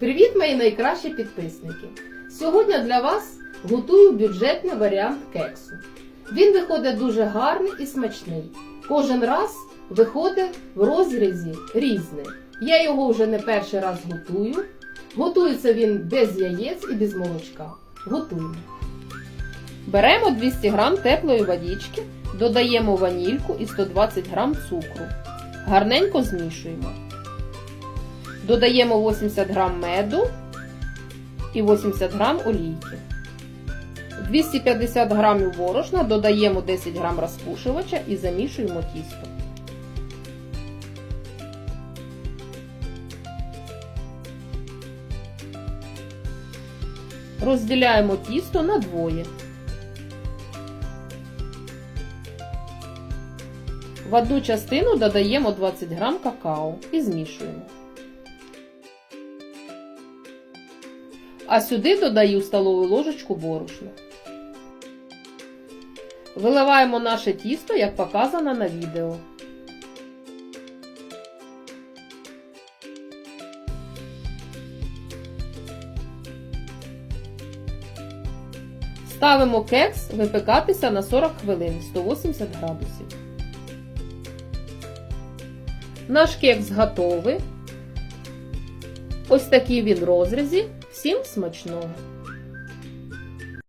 Привіт, мої найкращі підписники! Сьогодні для вас готую бюджетний варіант кексу. Він виходить дуже гарний і смачний. Кожен раз виходить в розрізі різний. Я його вже не перший раз готую. Готується він без яєць і без молочка. Готуємо. Беремо 200 г теплої водички, додаємо ванільку і 120 г цукру. Гарненько змішуємо. Додаємо 80 г меду і 80 г олійки. 250 г борошна додаємо 10 г розпушувача і замішуємо тісто. Розділяємо тісто на двоє. В одну частину додаємо 20 г какао і змішуємо. А сюди додаю столову ложечку борошна. Виливаємо наше тісто, як показано на відео. Ставимо кекс випекатися на 40 хвилин 180 градусів. Наш кекс готовий. Ось такий він розрізі. Всім смачного!